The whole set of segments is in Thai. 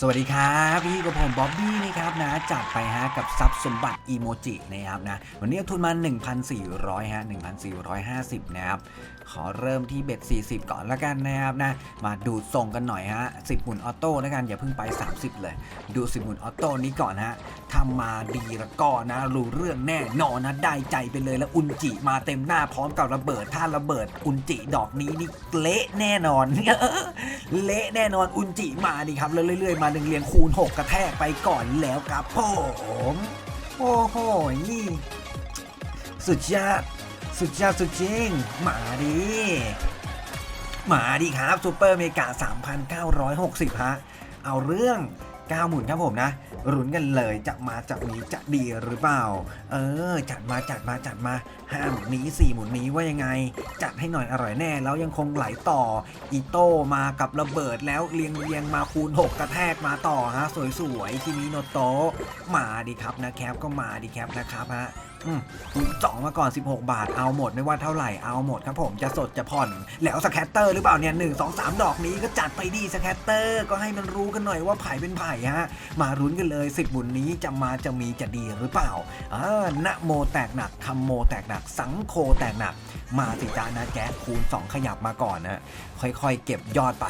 สวัสดีครับพี่กับผมบ๊อบบี้นะครับนะจัดไปฮะกับซับสมบัติอีโมจินะครับนะวันนี้เอาทุนมา 1,400ฮะ1,450นะครับขอเริ่มที่เบ็ด40 ก่อนล้วกันนะครับนะมาดูส่งกันหน่อยฮะ10หมุนออโต้ล้วกันอย่าเพิ่งไป 30 เลย ดู 10หมุนออโต้นี้ก่อนฮะทำมาดีล้วก็นะรู้เรื่องแน่นอนนะได้ใจไปเลยแล้วอุนจิมาเต็มหน้าพร้อมกับระเบิดถ้าระเบิดอุนจิดอกนี้นี่เละแน่นอนเละแน่นอนอุนจิมาดิครับแล้วเรื่อยๆมาหนึ่งเรียงคูณ 6 กระแทกไปก่อนแล้วครับผมโอ้โหนี่ สุดยอดสุดยอดสุดจริงมาดิมาดิครับซูเปอร์เมกา3,960 ฮะ เอาเรื่อง 9หมุนครับผมนะรุนกันเลยจะมาจะมีจะดีหรือเปล่า เออ จัดมาจัดมาจัดมาห้าหมุนนี้สี่หมุนนี้ว่ายังไง จัดให้หน่อยอร่อยแน่ แล้วยังคงไหลต่ออีโต้มากับระเบิดแล้วเรียงเรียงมาคูณ 6 กระแทกมาต่อฮะ สวยๆคิมิโนโตะมาดิครับนะแคปก็มาดิแคปนะครับฮะ สองมาก่อน 16 บาทเอาหมดไม่ว่าเท่าไหร่เอาหมดครับผมจะสดจะผ่อน แล้วสแคตเตอร์หรือเปล่าเนี่ยหนึ่งสองสามดอกนี้ก็จัดไปดีสแคตเตอร์ ก็ให้มันรู้กันหน่อยว่าไผ่เป็นไผ่ฮะ มารุ้นกันเลยสิบบุญนี้จะมาจะมีจะดีหรือเปล่าอ่านะโมแตกหนักคำโมแตกหนัก สังโคแตกหนัก มาสิจ้านะแจ๊คคูณ 2 ขยับมาก่อนนะค่อยๆ เก็บยอดไป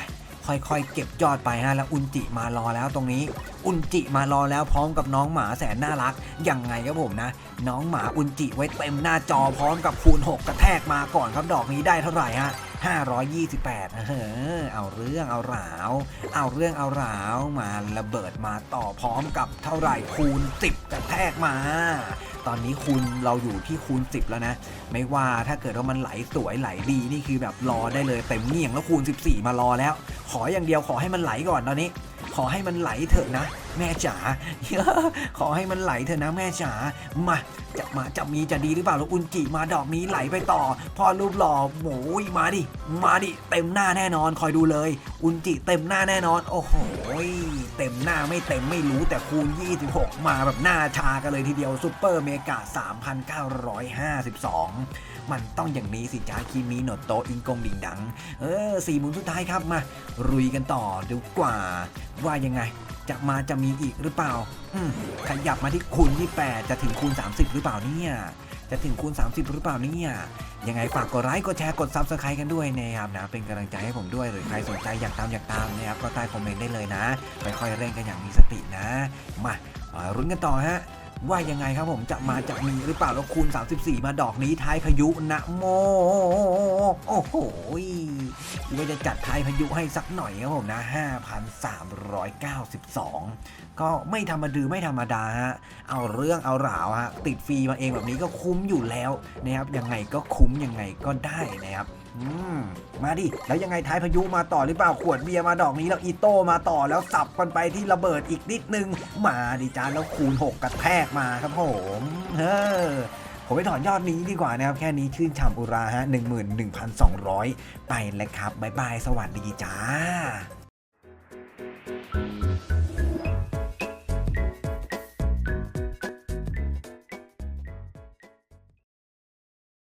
ค่อยๆ เก็บยอดไปฮะแล้วอุนจิมารอแล้วตรงนี้ อุนจิมารอแล้วพร้อมกับน้องหมาแสนน่ารักยังไงครับผมนะ น้องหมาอุนจิไว้เต็มหน้าจอพร้อมกับคูณ 6 กระแทกมาก่อนครับดอกนี้ได้เท่าไหร่ฮะ528เออเอาเรื่องเอาราว เอาเรื่องเอาราวมาระเบิดมาต่อพร้อมกับเท่าไหร่คูณ 10 กระแทกมา ตอนนี้คูณเราอยู่ที่คูณ 10 แล้วนะ ไม่ว่าถ้าเกิดว่ามันไหลสวยไหลดีนี่คือแบบรอได้เลยเต็มเงี่ยงแล้วคูณ 14 มารอแล้ว ขออย่างเดียวขอให้มันไหลก่อนตอนนี้ ขอให้มันไหลเถอะนะ แม่จ๋าขอให้มันไหลเถอะนะ แม่จ๋ามาจะมาจะมีจะดีหรือเปล่าลูกอุนจิมาดอกนี้ไหลไปต่อ พอรูปหล่อโหยมาดิ มาดิ เต็มหน้าแน่นอนคอยดูเลย อุนจิเต็มหน้าแน่นอน โอ้โห เต็มหน้าไม่เต็มไม่รู้แต่คูณ 26 มาแบบหน้าชากันเลยทีเดียวซูเปอร์เมกา3,952 มันต้องอย่างนี้สิจ้าคิมิโนโตอิงกงดิงดัง เออสี่หมุนสุดท้ายครับมารุยกันต่อดีกว่า ว่ายังไงจะมาจะมีอีกหรือเปล่าขยับมาที่คูณที่8จะถึงคูณ 30 หรือเปล่าเนี่ย จะถึงคูณ 30 หรือเปล่าเนี่ยยังไงฝากกดไลค์กดแชร์กดซับสไครต์กันด้วยนะครับนะเป็นกำลังใจให้ผมด้วยหรือใครสนใจอยากตามอยากตามนะครับก็ใต้คอมเมนต์ได้เลยนะ ไปค่อยเร่งกันอย่างมีสตินะ มาารุ้นกันต่อฮะ ว่ายังไงครับผมจะมาจะมีหรือเปล่าแล้วคูณ 34 มาดอกนี้ท้ายพายุนะโม โอ้โหหรือว่าจะจัดท้ายพายุให้สักหน่อยครับผมนะ 5,392 ก็ไม่ธรรมดือไม่ธรรมดาฮะ เอาเรื่องเอาราวฮะ ติดฟรีมาเองแบบนี้ก็คุ้มอยู่แล้วนะครับยังไงก็คุ้มยังไงก็ได้นะครับมมาดิ แล้วยังไงท้ายพายุมาต่อหรือเปล่าขวดเบียร์มาดอกนี้แล้วอีโต้มาต่อแล้วสับกันไปที่ระเบิดอีกนิดนึง มาดิจ้าแล้วคูณ 6กระแทกมาครับผมเออผมไปถอนยอดนี้ดีกว่านะครับ แค่นี้ชื่นฉ่ำอุราฮะ11,200ไปแล้วครับ บ๊ายบาย สวัสดีจ้า